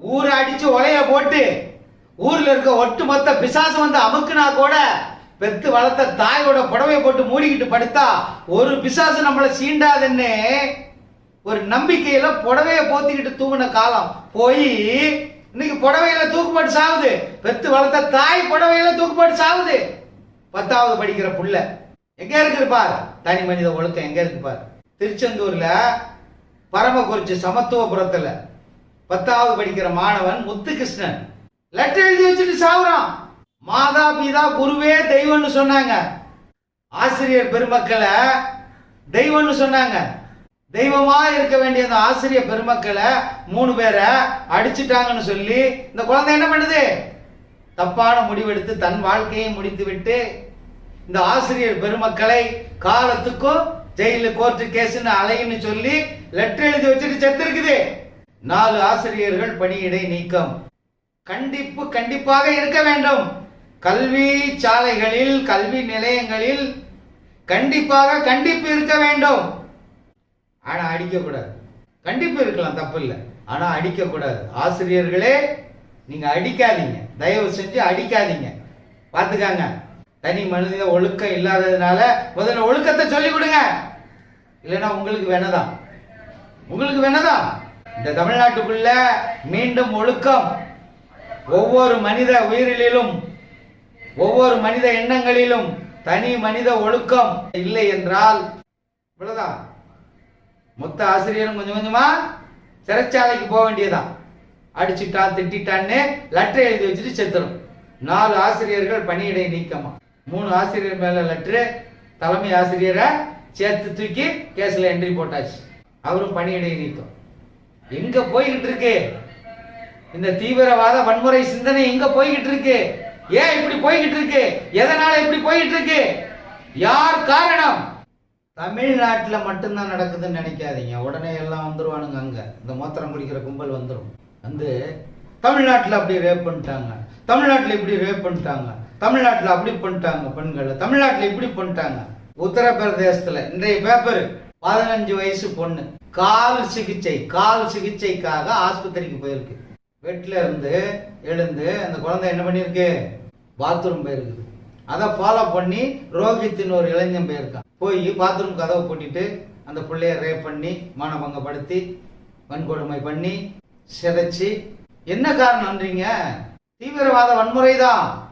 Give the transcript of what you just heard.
ஊரை அடிச்சு உலைய போட்டு ஊர்ல இருக்க ஒட்டுமொத்த பிசாசு வந்து அமுக்குனா கூட பெத்து வளர்த்த தாயோட புடவையை போட்டு மூடிக்கிட்டு படுத்தா ஒரு பிசாசு நம்மளை சீண்டாதுன்னு ஒரு நம்பிக்கையில புடவைய போத்திக்கிட்டு தூங்கின காலம். போய் இன்னைக்கு புடவையில தூக்குப்பட்டு சாகுது பெத்து வளர்த்த தாய் புடவையில தூக்குப்பட்டு சாகுது பத்தாவது படிக்கிற புள்ள. எங்க இருக்கு பார்? தனி மனித ஒழுக்கம் எங்க இருக்கு பார்? திருச்செந்தூர்ல பரமக்குறிச்சி சமத்துவபுரத்துல பத்தாவது படிக்கிற மாணவன் முத்துகிருஷ்ணன். லெட்டர் எழுதி வச்சுட்டு சாவுறான். மாதா பிதா குருவே தெய்வம்னு சொன்னாங்க. ஆசிரியர் பெருமக்களை தெய்வம்னு சொன்னாங்க. தெய்வமா இருக்க வேண்டிய அந்த ஆசிரியர் பெருமக்களை மூணு பேரை அடிச்சிட்டாங்கன்னு சொல்லி இந்த குழந்தை என்ன பண்ணுது? தப்பான முடிவெடுத்து தன் வாழ்க்கையை முடித்து விட்டு இந்த ஆசிரியர் பெருமக்களை காலத்துக்கும் ஜெயிலு கோர்ட்டு கேஸ்ன்னு அலைன்னு சொல்லி லெட்டர் எழுதி வச்சுட்டு செத்து இருக்குது நாலு ஆசிரியர்கள் பணியிடை நீக்கம். கண்டிப்பு கண்டிப்பாக இருக்க வேண்டும். கல்வி சாலைகளில் கல்வி நிலையங்களில் கண்டிப்பாக கண்டிப்பு இருக்க வேண்டும். ஆனா அடிக்கக்கூடாது. கண்டிப்பு இருக்கலாம் தப்பு இல்லை ஆனா அடிக்கக்கூடாது. ஆசிரியர்களே நீங்க அடிக்காதீங்க. தயவு செஞ்சு அடிக்காதீங்க. பாத்துக்காங்க தனி மனித ஒழுக்கம் இல்லாததுனால முதல்ல ஒழுக்கத்தை சொல்லி கொடுங்க. இல்லைன்னா உங்களுக்கு வேணதான் உங்களுக்கு வேணதான் இந்த தமிழ்நாட்டுக்குள்ள மீண்டும் ஒழுக்கம் ஒவ்வொரு மனித உயிரிலும் ஒவ்வொரு மனித எண்ணங்களிலும் தனி மனித ஒழுக்கம் இல்லை என்றால் இவ்வளவுதான். மொத்த ஆசிரியரும் கொஞ்சம் கொஞ்சமா சிறைச்சாலைக்கு போக வேண்டியதான் அடிச்சுட்டான் திட்டான்னு லெட்டர் எழுதி வச்சுட்டு செத்துரும். நாலு ஆசிரியர்கள் பணியிடை நீக்கமா. மூணு ஆசிரியர் மேல லெட்டரு தலைமை ஆசிரியரை சேர்த்து தூக்கி கேஸ்ல என்ட்ரி போட்டாச்சு. அவரும் பணியிடை நீக்கம் எங்க போய்கிட்டு இருக்கு? இந்த தீவிரவாத வன்முறை சிந்தனை எங்க போய்கிட்டு இருக்கு? ஏன் இப்படி போய்கிட்டு இருக்கு? எதனால இப்படி போய்கிட்டு இருக்கு? யார் காரணம்? தமிழ்நாட்டில் மட்டும்தான் நடக்குதுன்னு நினைக்காதீங்க. உடனே எல்லாம் வந்துருவானுங்க அங்கே. இந்த மோத்திரம் குடிக்கிற கும்பல் வந்துடும் வந்து தமிழ்நாட்டில் அப்படி ரேப் பண்ணிட்டாங்க. தமிழ்நாட்டில் இப்படி ரேப் பண்ணிட்டாங்க. தமிழ்நாட்டில் அப்படி பண்ணிட்டாங்க பெண்களை. தமிழ்நாட்டில் இப்படி பண்ணிட்டாங்க. உத்தரப்பிரதேசத்தில் இன்றைய பேப்பர் பதினஞ்சு வயசு பொண்ணு. கால் சிகிச்சை கால் சிகிச்சைக்காக ஆஸ்பத்திரிக்கு போயிருக்கு. பெட்ல இருந்து எழுந்து அந்த குழந்தை என்ன பண்ணிருக்கு பாத்ரூம் போயிருக்குது. அதை ஃபாலோ பண்ணி ரோஹித்னு ஒரு இளைஞன் போயிருக்கான். போய் பாத்ரூம் கதவை பூட்டிட்டு அந்த பிள்ளைய ரேப் பண்ணி மானபங்கப்படுத்தி வன்கொடுமை பண்ணி சிதைச்சு. என்ன காரணம்ன்றீங்க? தீவிரவாத வன்முறை தான்